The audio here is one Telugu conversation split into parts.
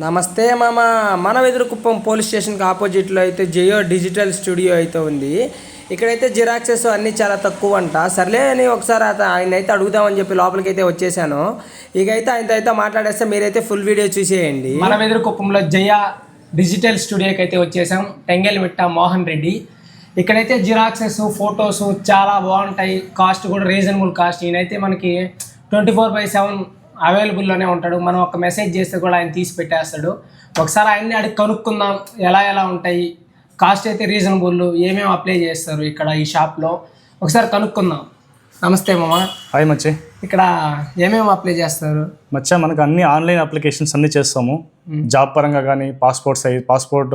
నమస్తే మామ. మన వెదురుకుప్పం పోలీస్ స్టేషన్కి ఆపోజిట్లో అయితే జియో డిజిటల్ స్టూడియో అయితే ఉంది. ఇక్కడైతే జిరాక్సెస్ అన్నీ చాలా తక్కువ అంట సర్లే అని ఒకసారి ఆయన అయితే అడుగుదామని చెప్పి లోపలికి అయితే వచ్చేసాను. ఇక అయితే ఆయనతో అయితే మాట్లాడేస్తే మీరైతే ఫుల్ వీడియో చూసేయండి. మన వెదురుకుప్పంలో జయ డిజిటల్ స్టూడియోకి అయితే వచ్చేసాం. టెంగెల్మిట్ట మోహన్ రెడ్డి. ఇక్కడైతే జిరాక్సెస్ ఫొటోస్ చాలా బాగుంటాయి. కాస్ట్ కూడా రీజనబుల్ కాస్ట్. ఈయనైతే మనకి ట్వంటీ ఫోర్ బై సెవెన్ అవైలబుల్లోనే ఉంటాడు. మనం ఒక మెసేజ్ చేస్తే కూడా ఆయన తీసి పెట్టేస్తాడు. ఒకసారి ఆయన్ని అడిగి కనుక్కుందాం ఎలా ఎలా ఉంటాయి కాస్ట్ అయితే రీజనబుల్ ఏమేమి అప్లై చేస్తారు ఇక్కడ ఈ షాప్లో ఒకసారి కనుక్కుందాం. నమస్తే మామ. హాయ్ మచ్చి. ఇక్కడ ఏమేమి అప్లై చేస్తారు? మచ్చా మనకు అన్ని ఆన్లైన్ అప్లికేషన్స్ అన్ని చేస్తాము. జాబ్ పరంగా కానీ పాస్పోర్ట్ సైజ్ పాస్పోర్ట్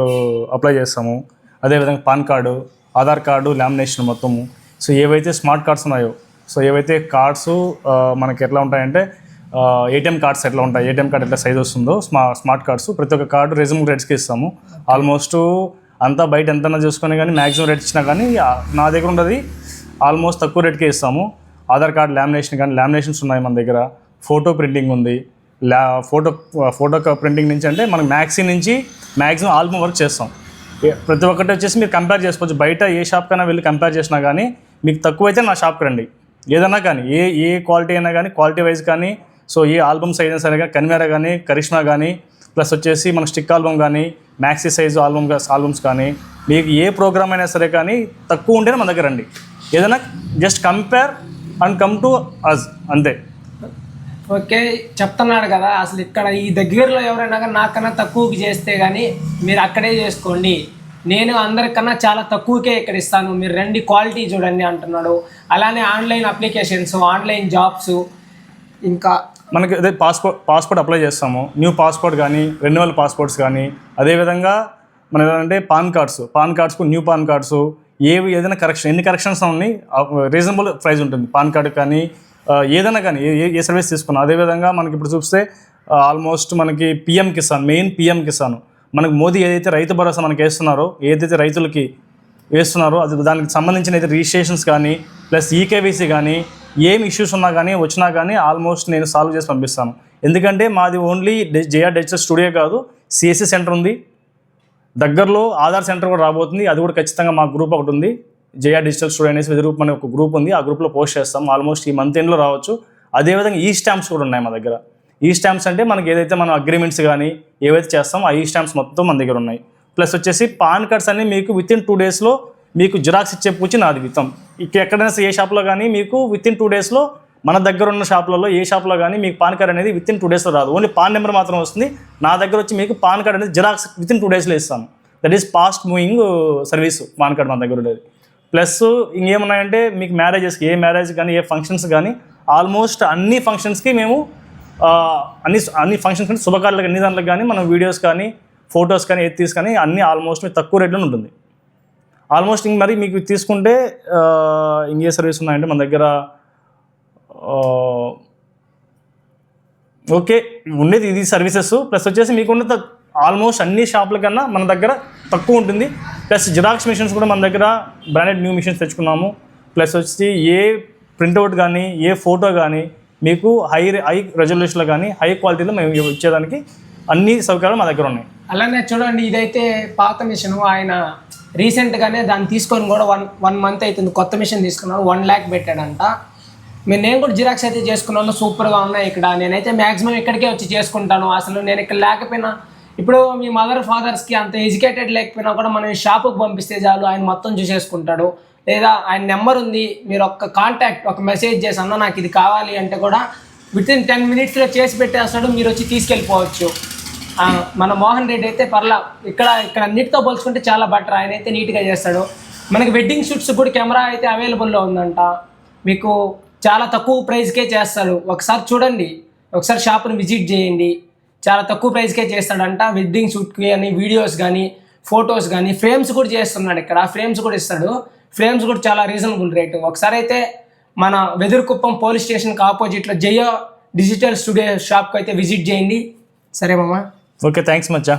అప్లై చేస్తాము. అదేవిధంగా PAN card Aadhaar card lamination మొత్తము. సో ఏవైతే స్మార్ట్ కార్డ్స్ ఉన్నాయో సో ఏవైతే కార్డ్స్ మనకి ఎట్లా ఉంటాయంటే ఏటీఎం కార్డ్స్ ఎట్లా ఉంటాయి? ఏటీఎం కార్డ్ ఎట్లా సైజ్ వస్తుందో స్మా స్మార్ట్ కార్డ్స్ ప్రతి ఒక్క కార్డు రీజనబుల్ రేట్స్కి ఇస్తాము. ఆల్మోస్ట్ అంతా బయట ఎంతైనా చూసుకొని కానీ మ్యాక్సిమం రేట్ ఇచ్చినా కానీ నా దగ్గర ఉన్నది ఆల్మోస్ట్ తక్కువ రేట్కే ఇస్తాము. ఆధార్ కార్డ్ లామినేషన్ కానీ లామినేషన్స్ ఉన్నాయి మన దగ్గర. ఫోటో ప్రింటింగ్ ఉంది. లా ఫోటో ఫోటో ప్రింటింగ్ నుంచి అంటే మనం మ్యాక్సీ నుంచి మ్యాక్సిమం ఆల్బమ్ వర్క్ చేస్తాం. ప్రతి ఒక్కటి వచ్చేసి మీరు కంపేర్ చేసుకోవచ్చు. బయట ఏ షాప్ కైనా వెళ్ళి కంపేర్ చేసినా కానీ మీకు తక్కువ అయితే నా షాప్కి రండి. ఏదైనా కానీ ఏ ఏ క్వాలిటీ అయినా కానీ క్వాలిటీ వైజ్ కానీ సో ఏ ఆల్బమ్స్ అయినా సరే కన్వేరా కానీ కరిష్మా కానీ ప్లస్ వచ్చేసి మన స్టిక్ ఆల్బమ్ కానీ మ్యాక్సీ సైజ్ ఆల్బమ్ ఆల్బమ్స్ కానీ మీకు ఏ ప్రోగ్రామ్ అయినా సరే కానీ తక్కువ ఉంటేనే మన దగ్గర రండి. ఏదైనా just compare and come to us అంతే. ఓకే చెప్తున్నాడు కదా అసలు ఇక్కడ ఈ దగ్గరలో ఎవరైనా కానీ నాకన్నా తక్కువకి చేస్తే కానీ మీరు అక్కడే చేసుకోండి. నేను అందరికన్నా చాలా తక్కువకే ఇక్కడ ఇస్తాను. మీరు రండి క్వాలిటీ చూడండి అంటున్నాడు. అలానే ఆన్లైన్ అప్లికేషన్స్ ఆన్లైన్ జాబ్స్ ఇంకా మనకి అదే పాస్పోర్ట్ పాస్పోర్ట్ అప్లై చేస్తాము. న్యూ పాస్పోర్ట్ కానీ రెన్యువల్ పాస్పోర్ట్స్ కానీ అదేవిధంగా మనం ఏంటంటే పాన్ కార్డ్స్ పాన్ కార్డ్స్కు న్యూ పాన్ కార్డ్స్ ఏవి ఏదైనా కరెక్షన్ ఎన్ని కరెక్షన్స్ ఉన్నాయి రీజనబుల్ ప్రైస్ ఉంటుంది. పాన్ కార్డు కానీ ఏదైనా కానీ ఏ ఏ- ఏ సర్వీస్ తీసుకున్నా. అదేవిధంగా మనకి ఇప్పుడు చూస్తే ఆల్మోస్ట్ మనకి PM Kisan main PM Kisan మనకి మోదీ ఏదైతే రైతు భరోసా మనకి వేస్తున్నారో ఏదైతే రైతులకి వేస్తున్నారో అది దానికి సంబంధించిన అయితే రిజిస్ట్రేషన్స్ కానీ ప్లస్ ఈకేవీసీ కానీ ఏం ఇష్యూస్ ఉన్నా కానీ వచ్చినా కానీ ఆల్మోస్ట్ నేను సాల్వ్ చేసి పంపిస్తాను. ఎందుకంటే మాది ఓన్లీ జేఆర్ డిజిటల్ స్టూడియో కాదు సిఎస్సి సెంటర్ ఉంది. దగ్గరలో ఆధార్ సెంటర్ కూడా రాబోతుంది. అది కూడా ఖచ్చితంగా మా గ్రూప్ ఒకటి ఉంది. జేఆర్ డిజిటల్ స్టూడియో అనేసి గ్రూప్ అనే ఒక గ్రూప్ ఉంది. ఆ గ్రూప్లో పోస్ట్ చేస్తాం. ఆల్మోస్ట్ ఈ మంత్ ఎండ్లో రావచ్చు. అదేవిధంగా ఈ e స్టాంప్స్ కూడా ఉన్నాయి మా దగ్గర. E ఈ స్టాంప్స్ అంటే మనకి ఏదైతే మనం అగ్రిమెంట్స్ కానీ ఏవైతే చేస్తామో ఆ ఈ స్టాంప్స్ మొత్తం మన దగ్గర ఉన్నాయి. ప్లస్ వచ్చేసి పాన్ కార్డ్స్ అన్ని మీకు విత్ ఇన్ టూ డేస్లో మీకు జిరాక్స్ ఇచ్చే పూచి నాది విత్తం. ఎక్కడైనా సరే ఏ షాప్లో కానీ మీకు విత్ ఇన్ టూ డేస్లో మన దగ్గర ఉన్న షాపులలో ఏ షాప్లో కానీ మీకు పాన్ కార్డ్ అనేది విత్ ఇన్ టూ డేస్లో రాదు. ఓన్లీ పాన్ నెంబర్ మాత్రం వస్తుంది. నా దగ్గర వచ్చి మీకు పాన్ కార్డ్ అనేది జిరాక్స్ విత్ ఇన్ టూ డేస్లో ఇస్తాను that is fast moving service PAN card మన దగ్గర ఉండేది. ప్లస్ ఇంకేమున్నాయంటే మీకు మ్యారేజెస్కి ఏ మ్యారేజ్ కానీ ఏ ఫంక్షన్స్ కానీ ఆల్మోస్ట్ అన్ని ఫంక్షన్స్కి మేము అన్ని అన్ని ఫంక్షన్స్ కానీ శుభకార్యాలకు అన్ని దాంట్లో కానీ మనం వీడియోస్ కానీ ఫొటోస్ కానీ ఏది తీసుకొని అన్ని ఆల్మోస్ట్ మీకు తక్కువ రేట్లో ఉంటుంది. ఆల్మోస్ట్ ఇంక మరి మీకు తీసుకుంటే ఆ, ఇంకే సర్వీస్ ఉన్నాయంటే మన దగ్గర ఓకే ఉండేది ఇది సర్వీసెస్. ప్లస్ వచ్చేసి మీకున్న ఆల్మోస్ట్ అన్ని షాపుల కన్నా మన దగ్గర తక్కువ ఉంటుంది. ప్లస్ జిరాక్స్ మిషన్స్ కూడా మన దగ్గర బ్రాండెడ్ న్యూ మిషన్స్ తెచ్చుకున్నాము. ప్లస్ వచ్చి ఏ ప్రింట్అవుట్ కానీ ఏ ఫోటో కానీ మీకు హై హై రెజల్యూషన్లో కానీ హై క్వాలిటీలో మేము ఇచ్చేదానికి అన్ని సౌకర్యాలు మా దగ్గర ఉన్నాయి. అలానే చూడండి ఇదైతే పాత మిషన్ ఆయన రీసెంట్గానే దాన్ని తీసుకొని కూడా వన్ వన్ మంత్ అవుతుంది కొత్త మిషన్ తీసుకున్నాడు. వన్ ల్యాక్ పెట్టాడంట. మీరు నేను కూడా జిరాక్స్ అయితే చేసుకున్నాను సూపర్గా ఉన్నాయి ఇక్కడ. నేనైతే మ్యాక్సిమం ఇక్కడికే వచ్చి చేసుకుంటాను. అసలు నేను ఇక్కడ లేకపోయినా ఇప్పుడు మీ మదర్ ఫాదర్స్కి అంత ఎడ్యుకేటెడ్ లేకపోయినా కూడా మనం షాపుకి పంపిస్తే చాలు. ఆయన మొత్తం చూసేసుకుంటాడు. లేదా ఆయన నెంబర్ ఉంది. మీరు ఒక్క కాంటాక్ట్ ఒక మెసేజ్ చేసి అన్న నాకు ఇది కావాలి అంటే కూడా విత్ ఇన్ టెన్ మినిట్స్లో చేసి పెట్టేస్తాడు. మీరు వచ్చి తీసుకెళ్ళిపోవచ్చు. మన మోహన్ రెడ్డి అయితే పర్లా ఇక్కడ ఇక్కడ అన్నిటితో పోల్చుకుంటే చాలా బెటర్ ఆయన అయితే నీట్గా చేస్తాడు. మనకి వెడ్డింగ్ షూట్స్ కూడా కెమెరా అయితే అవైలబుల్లో ఉందంట. మీకు చాలా తక్కువ ప్రైస్కే చేస్తాడు. ఒకసారి చూడండి. ఒకసారి షాప్ని విజిట్ చేయండి. చాలా తక్కువ ప్రైస్కే చేస్తాడంట. వెడ్డింగ్ షూట్కి అని వీడియోస్ కానీ ఫొటోస్ కానీ ఫ్రేమ్స్ కూడా చేస్తున్నాడు ఇక్కడ. ఫ్రేమ్స్ కూడా ఇస్తాడు. ఫ్రేమ్స్ కూడా చాలా రీజనబుల్ రేటు ఒకసారి అయితే మన వెదురుకుప్పం పోలీస్ స్టేషన్కి ఆపోజిట్లో జయ డిజిటల్ స్టూడియో షాప్కి అయితే విజిట్ చేయండి. సరే మామ. ఓకే థ్యాంక్స్ మచ్చా